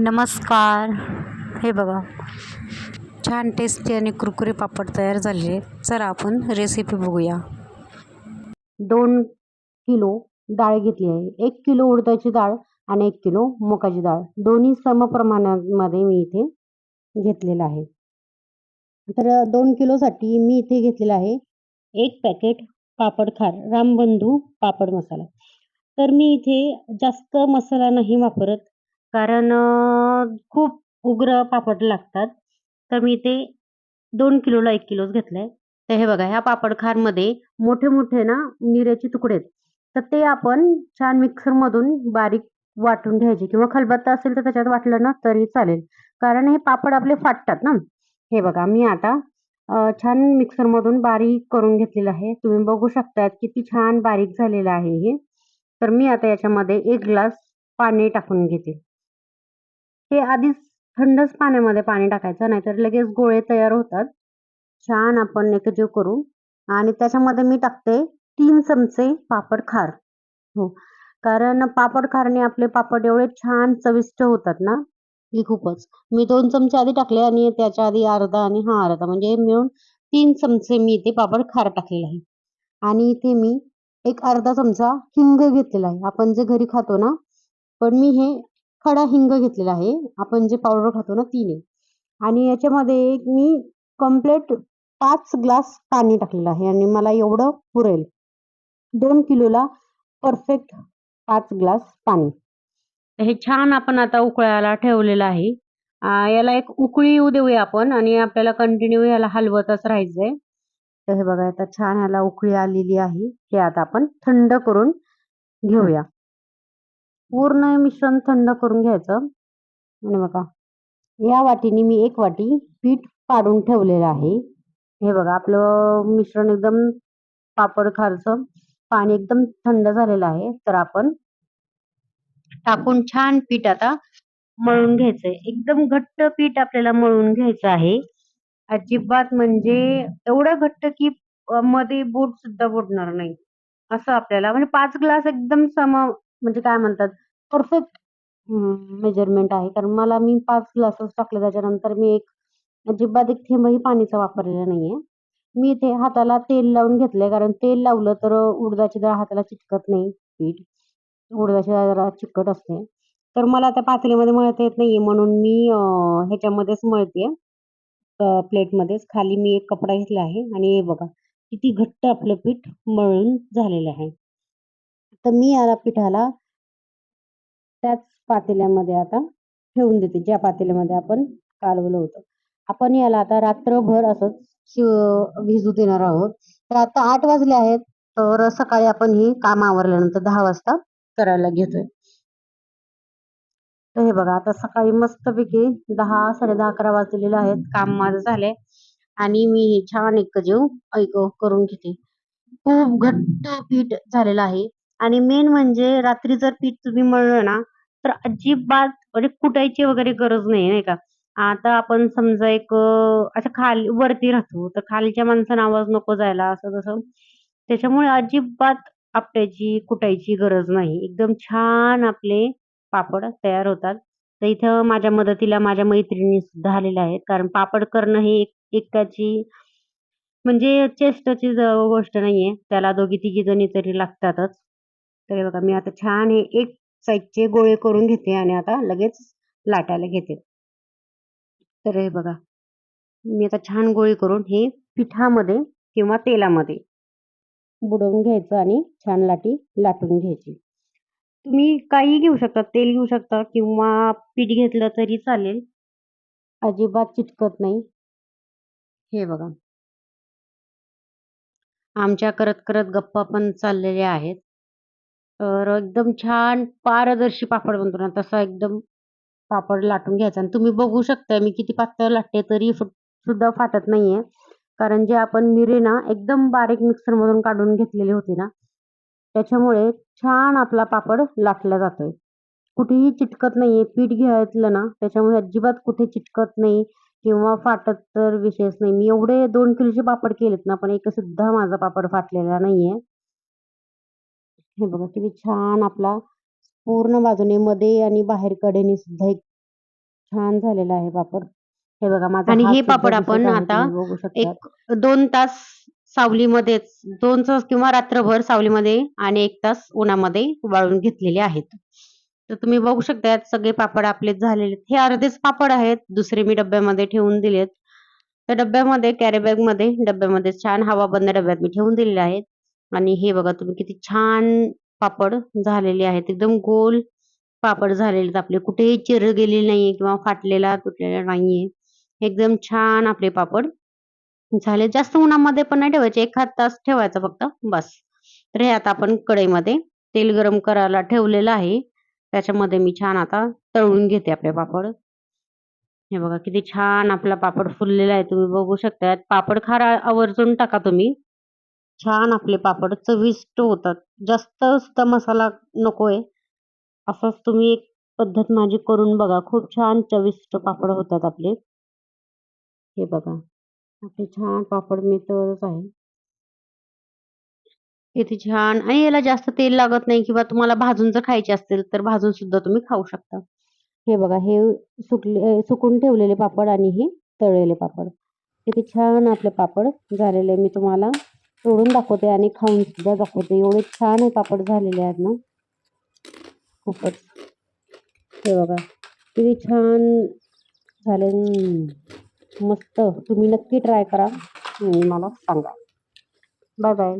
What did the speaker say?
नमस्कार. हे बघा. छान टेस्टी आणि कुरकुरे पापड तयार झालेले चला आपण रेसिपी बघूया. दोन किलो डाळ घेतली आहे. एक किलो उडदाची डाळ आणि एक किलो मुगाची डाळ. दोन्ही समप्रमाणामध्ये मी इथे घेतलेलं आहे. तर दोन किलोसाठी मी इथे घेतलेलं आहे एक पॅकेट पापड खार रामबंधू पापड मसाला. तर मी इथे जास्त मसाला नाही वापरत. कारण खूप उग्र पापड लागतात. तर मी ते दोन किलोला एक किलोच घेतलाय. तर हे बघा ह्या पापड खारमध्ये मोठे मोठे ना निऱ्याचे तुकडे आहेत. तर ते आपण छान मिक्सरमधून बारीक वाटून घ्यायचे. किंवा खलबत्ता असेल तर त्याच्यात वाटलं ना तरी चालेल. कारण हे पापड आपले फाटतात ना. हे बघा मी आता छान मिक्सरमधून बारीक करून घेतलेलं आहे. तुम्ही बघू शकतात किती छान बारीक झालेलं आहे हे. तर मी आता याच्यामध्ये एक ग्लास पाणी टाकून घेते. हे आधीच थंडच पाण्यामध्ये पाणी टाकायचं नाहीतर लगेच गोळे तयार होतात. छान आपण एकजीव करू. आणि त्याच्यामध्ये मी टाकते तीन चमचे पापड खार. हो. कारण पापड खारने आपले पापड एवढे छान चविष्ट होतात ना की खूपच. मी दोन चमचे आधी टाकले आणि त्याच्या आधी अर्धा आणि हा अर्धा म्हणजे मिळून तीन चमचे मी इथे पापड खार टाकलेला आहे. आणि इथे मी एक अर्धा चमचा हिंग घेतलेला आहे. आपण जे घरी खातो ना पण मी हे खडा हिंग घेतलेला आहे. आपण जे पावडर खातो ना ती नाही आणि याच्यामध्ये एक मी कंप्लीट पाच ग्लास पाणी टाकलेलं आहे आणि मला एवढं पुरेल. दोन किलोला परफेक्ट पाच ग्लास पाणी. तर हे छान आपण आता उकळायला ठेवलेलं आहे. याला एक उकळी येऊ देऊया आपण आणि आपल्याला कंटिन्यू याला हलवतच राहायचंय. तर हे बघा आता छान ह्याला उकळी आलेली आहे. हे आता आपण थंड करून घेऊया. पूर्ण मिश्रण थंड करून घ्यायचं. आणि बघा या वाटीने मी एक वाटी पीठ पाडून ठेवलेलं आहे. हे बघा आपलं मिश्रण एकदम पापड खारचं पाणी एकदम थंड झालेलं आहे. तर आपण टाकून छान पीठ आता मळून घ्यायचंय. एकदम घट्ट पीठ आपल्याला मळून घ्यायचं आहे. अजिबात म्हणजे एवढं घट्ट की मध्ये बोट सुद्धा बुडणार नाही. असं आपल्याला म्हणजे पाच ग्लास एकदम सम म्हणजे काय म्हणतात परफेक्ट मेजरमेंट आहे. कारण मला मी पाच ग्लासच टाकले त्याच्यानंतर मी एक अजिबात एक थेंबही पाणीचा वापरलेला नाहीये. मी इथे हाताला तेल लावून घेतलंय कारण तेल लावलं तर उडदाची डाळ हाताला चिटकत नाही पीठ. उडदाची डाळ जरा चिकट असते. तर मला त्या पातेल्यामध्ये मळता येत नाहीये म्हणून मी ह्याच्यामध्येच मळते. प्लेटमध्येच. खाली मी एक कपडा घेतला आहे आणि हे बघा किती घट्ट आपलं पीठ मळून झालेलं आहे. तर मी या पिठाला त्याच पातेल्यामध्ये आता ठेवून देते ज्या पातेल्यामध्ये आपण कालवलं होतं. आपण याला आता रात्रभर असंच शिव भिजू देणार आहोत. तर आता आठ वाजले आहेत तर सकाळी आपण ही काम आवरल्यानंतर दहा वाजता करायला घेतोय. तर हे बघा आता सकाळी मस्तपैकी दहा साडे दहा अकरा वाजलेले आहेत. काम माझं झालंय आणि मी हे छान एक जीव ऐक करून घेते. खूप घट्ट पीठ झालेलं आहे. आणि मेन म्हणजे रात्री जर पीठ तुम्ही मळलं ना तर अजिबात म्हणजे कुटायची वगैरे गरज नाही नाही का? आता आपण समजा एक अच्छा असं खाली वरती राहतो तर खालच्या माणसानं आवाज नको जायला असं तसं. त्याच्यामुळे अजिबात आपट्याची कुटायची गरज नाही. एकदम छान आपले पापड तयार होतात. तर इथं माझ्या मदतीला माझ्या मैत्रिणी सुद्धा आलेल्या आहेत. कारण पापड करणं हे एक एकाची म्हणजे चेष्टाची गोष्ट नाहीये. त्याला दोघी तिघी जणी तरी लागतातच. तर हे बघा मी आता छान हे एक साईजचे गोळे करून घेते आणि आता लगेच लाटायला घेते. तर हे बघा मी आता छान गोळी करून हे पिठामध्ये किंवा तेलामध्ये बुडवून घ्यायचं आणि छान लाटी लाटून घ्यायची. तुम्ही काही घेऊ शकता तेल घेऊ शकता किंवा पीठ घेतलं तरी चालेल. अजिबात चिटकत नाही. हे बघा. आमच्या करत करत गप्पा पण चाललेल्या आहेत. तर एकदम छान पारदर्शी पापड बनतो ना तसा एकदम पापड लाटून घ्यायचा. आणि तुम्ही बघू शकता मी किती पातळ लाटते तरी सुद्धा फाटत नाहीये. कारण जे आपण मिरे ना एकदम बारीक मिक्सर मधून काढून घेतलेले होते ना त्याच्यामुळे छान आपला पापड लाटला जातोय. कुठेही चिटकत नाहीये. पीठ घ्यायतलं ना त्याच्यामुळे अजिबात कुठे चिटकत नाही किंवा फाटत तर विशेष नाही. मी एवढे दोन किलोचे पापड केलेत ना पण एक सुद्धा माझा पापड फाटलेला नाहीये. हे बघा किती छान आपला पूर्ण बाजूने मध्ये आणि बाहेर कडेने सुद्धा एक छान झालेला आहे पापड. हे बघा माझा आणि हे पापड आपण आता बघू शकता एक दोन तास सावलीमध्येच दोन तास किंवा रात्रभर सावलीमध्ये आणि एक तास उन्हामध्ये वाळून घेतलेले आहेत. तर तुम्ही बघू शकता यात सगळे पापड आपले झालेले. हे अर्धेच पापड आहेत दुसरे मी डब्यामध्ये ठेवून दिलेत. त्या डब्यामध्ये कॅरी बॅगमध्ये डब्यामध्ये छान हवा बंद डब्यात मी ठेवून दिलेले आहेत. आणि हे बघा तुम्ही किती छान पापड झालेले आहेत. एकदम गोल पापड झालेले आहेत आपले. कुठेही चिर गेलेली नाहीये किंवा फाटलेला तुटलेला नाहीये. एकदम छान आपले पापड झाले. जास्त उन्हामध्ये पण नाही ठेवायचे. एक हात तास ठेवायचा फक्त. बस. तर हे आता आपण कढईमध्ये तेल गरम करायला ठेवलेलं आहे. त्याच्यामध्ये मी छान आता तळून घेते आपले पापड. हे बघा किती छान आपला पापड फुललेला आहे. तुम्ही बघू शकता. पापड खारा आवर्जून टाका तुम्ही. छान आपले पापड चविष्ट होतात. जास्त सुद्धा मसाला नकोय. असंच तुम्ही एक पद्धत माझी करून बघा. खूप छान चविष्ट पापड होतात आपले. हे बघा. आपले छान पापड मी आहे. किती छान. आणि याला जास्त तेल लागत नाही किंवा तुम्हाला भाजून जर खायचे असतील तर भाजून सुद्धा तुम्ही खाऊ शकता. हे बघा हे सुकले सुकून ठेवलेले पापड आणि हे तळलेले पापड. किती छान आपले पापड झालेले मी तुम्हाला तोडून दाखवते आणि खाऊन सुद्धा दाखवते. एवढे छान हे पापड झालेले आहेत ना. खूपच. हे बघा. किती छान झाले. मस्त. तुम्ही नक्की ट्राय करा मला सांगा. Bye bye